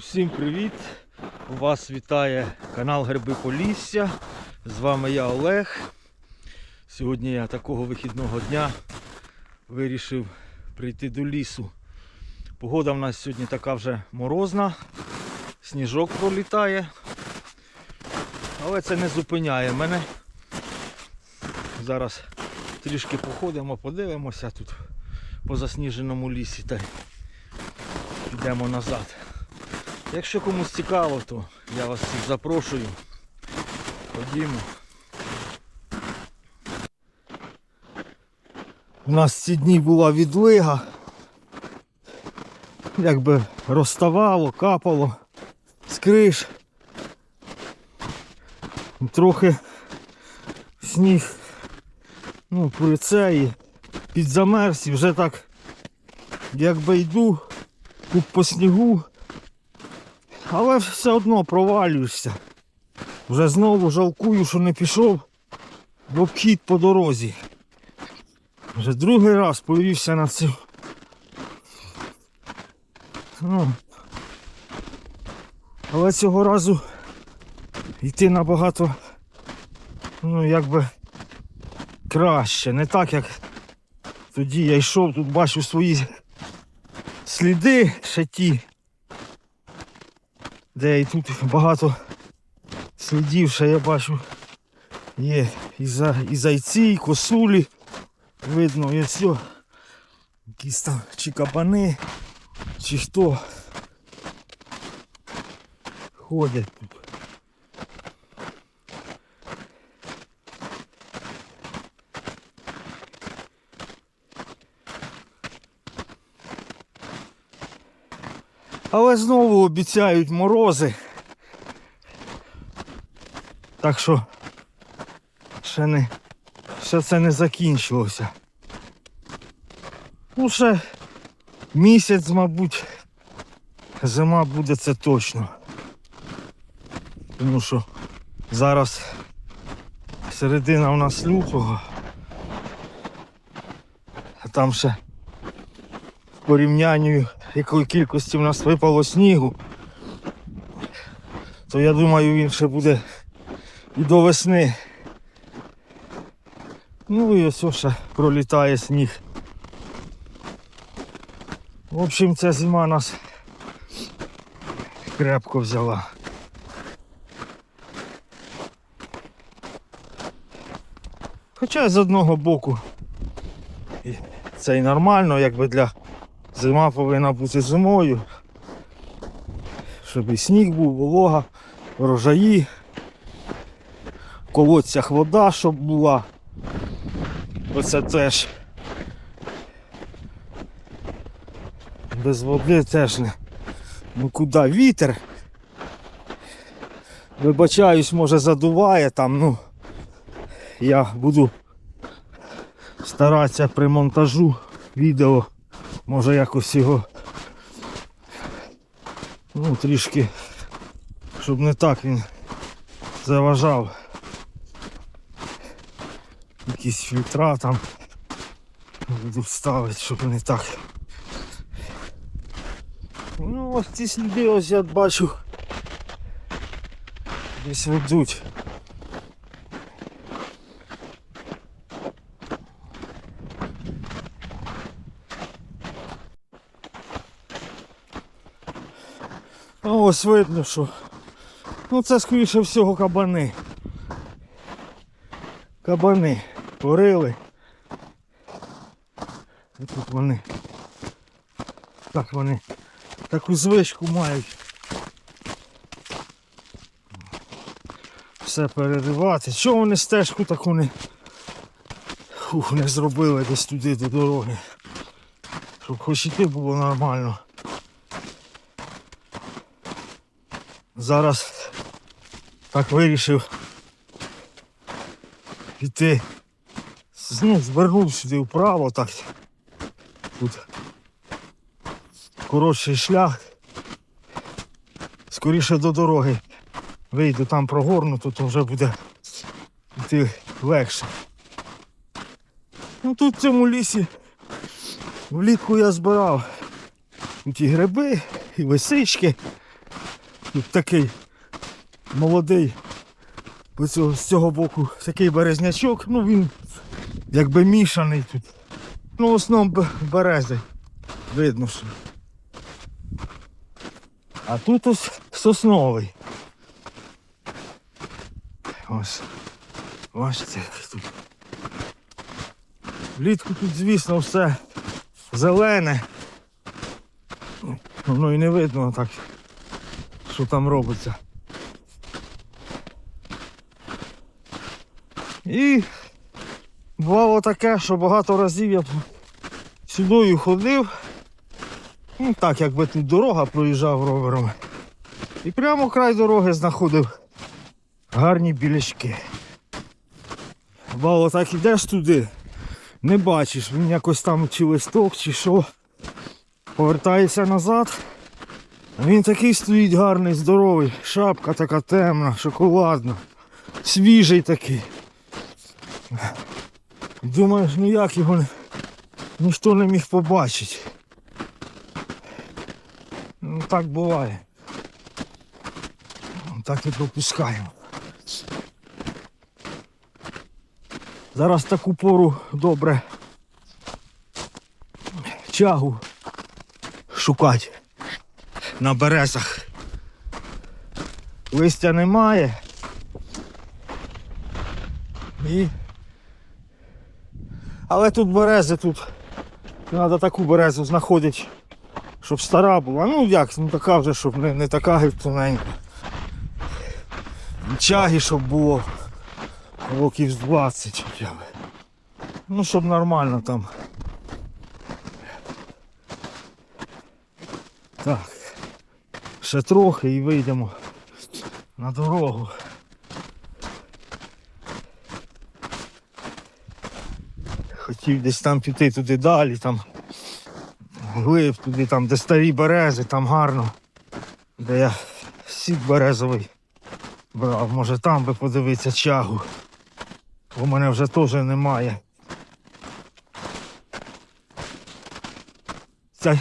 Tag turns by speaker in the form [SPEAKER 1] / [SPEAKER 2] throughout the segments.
[SPEAKER 1] Усім привіт! Вас вітає канал Гриби Полісся. З вами я Олег. Сьогодні я такого вихідного дня вирішив прийти до лісу. Погода в нас сьогодні така вже морозна, сніжок пролітає, але це не зупиняє мене. Зараз трішки походимо, подивимося тут по засніженому лісі та й підемо назад. Якщо комусь цікаво, то я вас всіх запрошую. Ходімо. У нас ці дні була відлига. Якби розставало, капало з криш. Трохи сніг ну, при це і підзамерз і вже так якби йду тут по снігу. Але все одно провалюєшся. Вже знову жалкую, що не пішов в обхід по дорозі. Вже другий раз повівся на цю. Ну. Але цього разу йти набагато ну якби краще. Не так як тоді я йшов, тут бачу свої сліди ще ті де і тут багато слідів, ще я бачу. Є і, за, і зайці, і косулі. Видно, і все. Якісь там чи кабани, чи хто. Ходять тут. Але знову обіцяють морози. Так що ще не ще це не закінчилося. Ну ще місяць, мабуть, зима буде це точно. Тому що зараз середина у нас лютого, а там ще в порівнянні якої кількості в нас випало снігу, то я думаю він ще буде і до весни. Ну і ось ще пролітає сніг. В общем, ця зима нас крепко взяла. Хоча з одного боку це і нормально, якби для Зима повинна бути зимою. Щоб і сніг був, волога, врожаї, в колодцях вода, щоб була. Оце теж. Без води теж не. Ну куди вітер? Вибачаюсь, може задуває там, ну я буду старатися при монтажу відео Може якось його ну трішки, щоб не так він заважав. Якісь фільтра там буду ставити, щоб не так. Ну ось ці сліди ось я бачу десь ведуть. Ось видно, що ну це скоріше всього кабани. Кабани порили. І тут вони так вони таку звичку мають. Все переривати. Чого вони стежку таку не, Фух, не зробили десь туди до дороги? Щоб хоч іти було нормально. Зараз так вирішив піти. Ну, звернув сюди вправо, так. Тут коротший шлях. Скоріше до дороги. Вийду там прогорнуто, то вже буде йти легше. Ну тут в цьому лісі влітку я збирав тут і гриби, і лисички. Тут такий молодий. По цього- З цього боку такий березнячок, ну він якби мішаний тут. Ну, в основному берези. Видно, що. А тут ось сосновий. Ось. Бачите, як тут. Влітку тут, звісно, все зелене. Воно і не видно так, що там робиться. І бувало таке, що багато разів я сюдою ходив. Ну так, якби тут дорога проїжджав ровером. І прямо край дороги знаходив гарні білячки. Бувало так ідеш туди, не бачиш, він якось там чи листок, чи що. Повертаєшся назад. Він такий стоїть гарний, здоровий, шапка така темна, шоколадна, свіжий такий. Думаєш, ну як його ні- ніхто не міг побачити. Ну так буває. Так і пропускаємо. Зараз таку пору добре чагу шукати на березах. Листя немає. І... Але тут берези, тут треба таку березу знаходити, щоб стара була. Ну як, ну така вже, щоб не, не така гетоненька. Чаги, щоб було років з 20 хоча б. Ну, щоб нормально там. Так. Ще трохи і вийдемо на дорогу. Хотів десь там піти туди далі, там глиб туди, там, де старі берези, там гарно. Де я сік березовий брав, може там би подивитися чагу. Бо мене вже теж немає. Це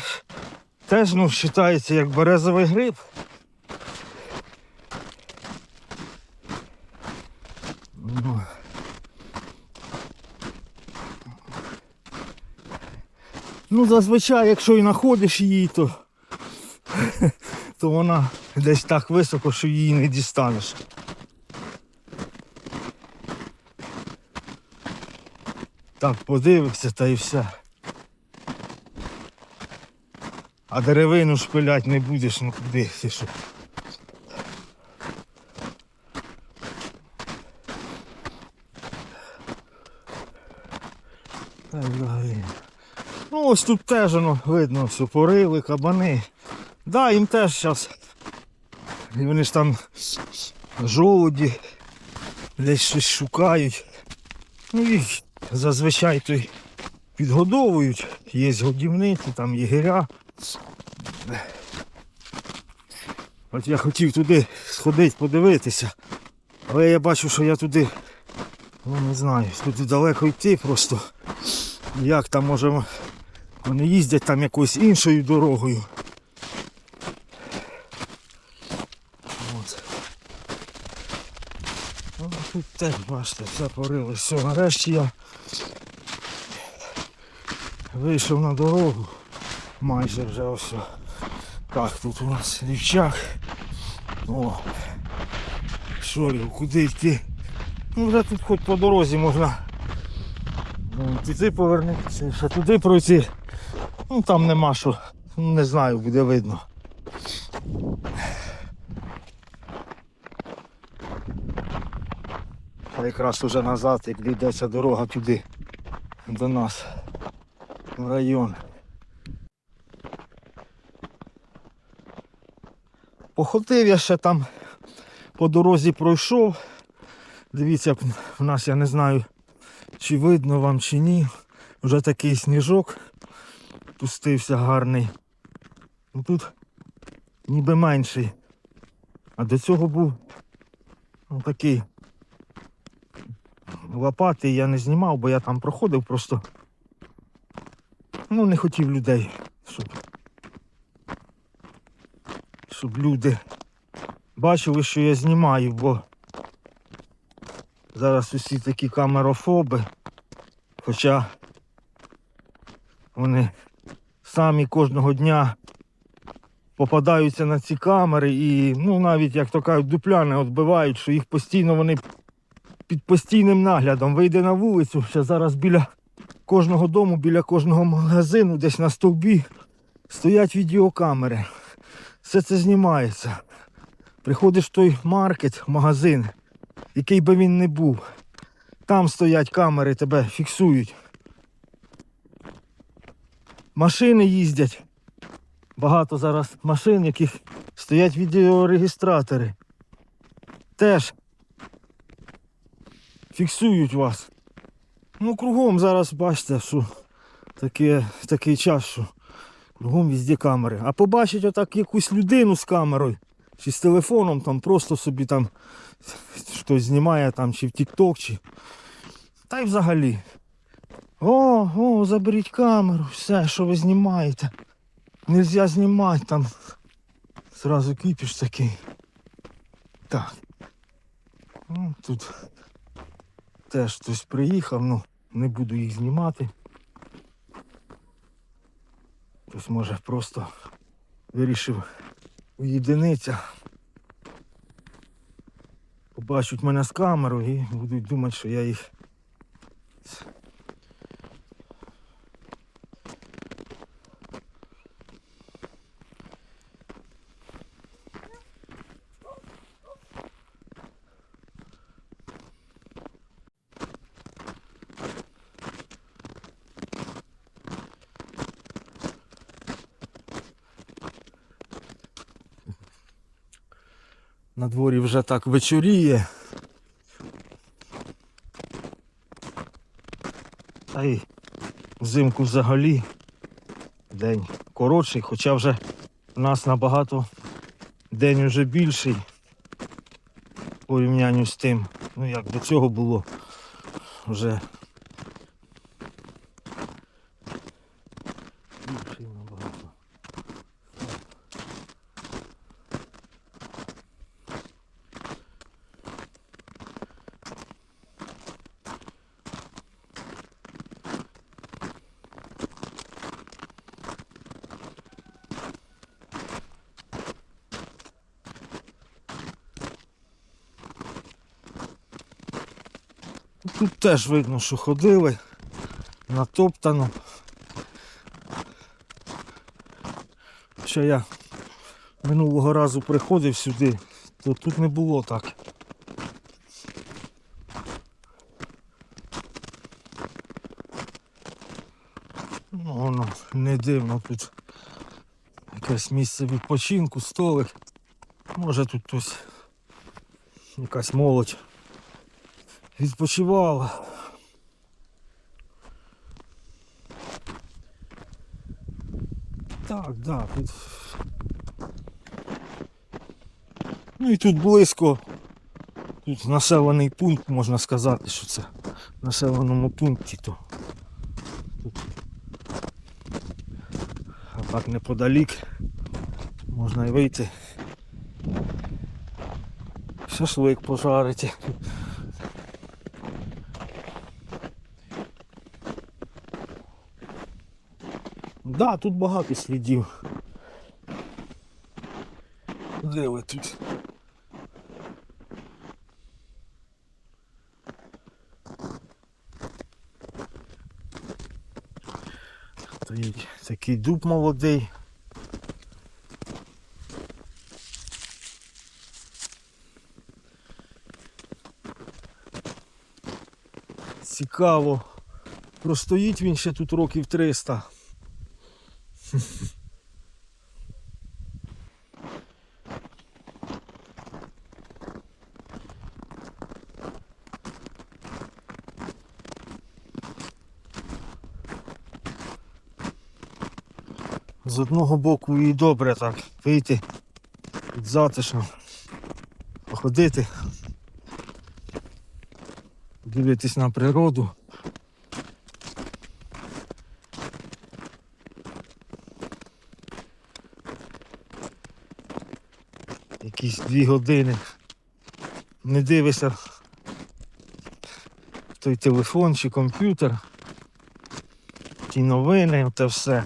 [SPEAKER 1] теж ну, вважається як березовий гриб. Ну. Зазвичай, якщо і знаходиш її, то, то вона десь так високо, що її не дістанеш. Так, подивишся та і все. А деревину шпилять не будеш, ну куди ти що. Ну ось тут теж воно видно, все порили, кабани. Да, їм теж зараз. Вони ж там жолуді десь щось шукають. Ну їх зазвичай то й підгодовують. Є годівниці, там єгеря. От я хотів туди сходити, подивитися. Але я бачу, що я туди, ну не знаю, туди далеко йти просто. Як там може вони їздять там якоюсь іншою дорогою. От. Ну, а тут теж, бачите, все порили. Все, нарешті я вийшов на дорогу. Майже вже ось. Так, тут у нас рівчак. О. Що, Лів, куди йти? Ну вже тут хоч по дорозі можна туди повернутися, ще туди пройти. Ну там нема що. Не знаю, буде видно. Якраз уже назад, як йдеться дорога туди, до нас, в район. Походив я ще там по дорозі пройшов. Дивіться, в нас я не знаю, чи видно вам, чи ні. Вже такий сніжок пустився гарний. Ну, Тут ніби менший. А до цього був ну, такий лопатий я не знімав, бо я там проходив просто. Ну, не хотів людей, щоб, люди бачили, що я знімаю, бо зараз усі такі камерофоби, хоча вони самі кожного дня попадаються на ці камери і, ну, навіть, як то кажуть, дупляни відбивають, що їх постійно вони під постійним наглядом. Вийде на вулицю, ще зараз біля кожного дому, біля кожного магазину, десь на стовбі стоять відеокамери. Все це знімається. Приходиш в той маркет, магазин, який би він не був. Там стоять камери, тебе фіксують. Машини їздять. Багато зараз машин, яких стоять відеорегістратори. Теж фіксують вас. Ну, кругом зараз бачите, що таке, такий час, що кругом везде камери. А побачить отак якусь людину з камерою чи з телефоном, там просто собі там хтось знімає там, чи в TikTok, чи. Та й взагалі. О, о, заберіть камеру, все, що ви знімаєте. Нельзя знімати там. Зразу кипіш такий. Так. Ну, тут теж хтось приїхав, ну не буду їх знімати. Хтось може просто вирішив уєдинитися. Побачать мене з камерою і будуть думати, що я їх. На дворі вже так вечоріє. Та й взимку взагалі день коротший, хоча вже у нас набагато день вже більший в порівнянні з тим, ну як до цього було вже більший набагато. Тут теж видно, що ходили натоптано. Ще я минулого разу приходив сюди, то тут не було так. Ну, воно не дивно тут якесь місце відпочинку, столик. Може тут хтось якась молодь відпочивала. Так, да, тут. Ну і тут близько. Тут населений пункт, можна сказати, що це в населеному пункті, то тут. А так неподалік можна і вийти. Шашлик пожарити. Да, тут багато слідів. Де ви тут? Стоїть такий дуб молодий. Цікаво. Простоїть він ще тут років 300. З одного боку і добре так вийти під затишно, походити, подивитись на природу. Якісь дві години. Не дивишся той телефон чи комп'ютер. Ті новини, те все.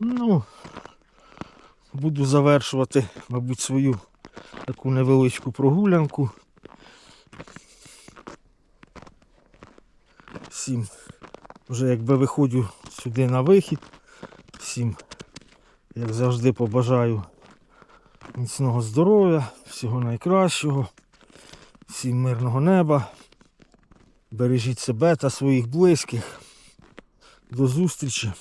[SPEAKER 1] Ну, буду завершувати, мабуть, свою таку невеличку прогулянку. Всім вже якби виходжу сюди на вихід. Всім, як завжди, побажаю міцного здоров'я, всього найкращого, всім мирного неба. Бережіть себе та своїх близьких. До зустрічі.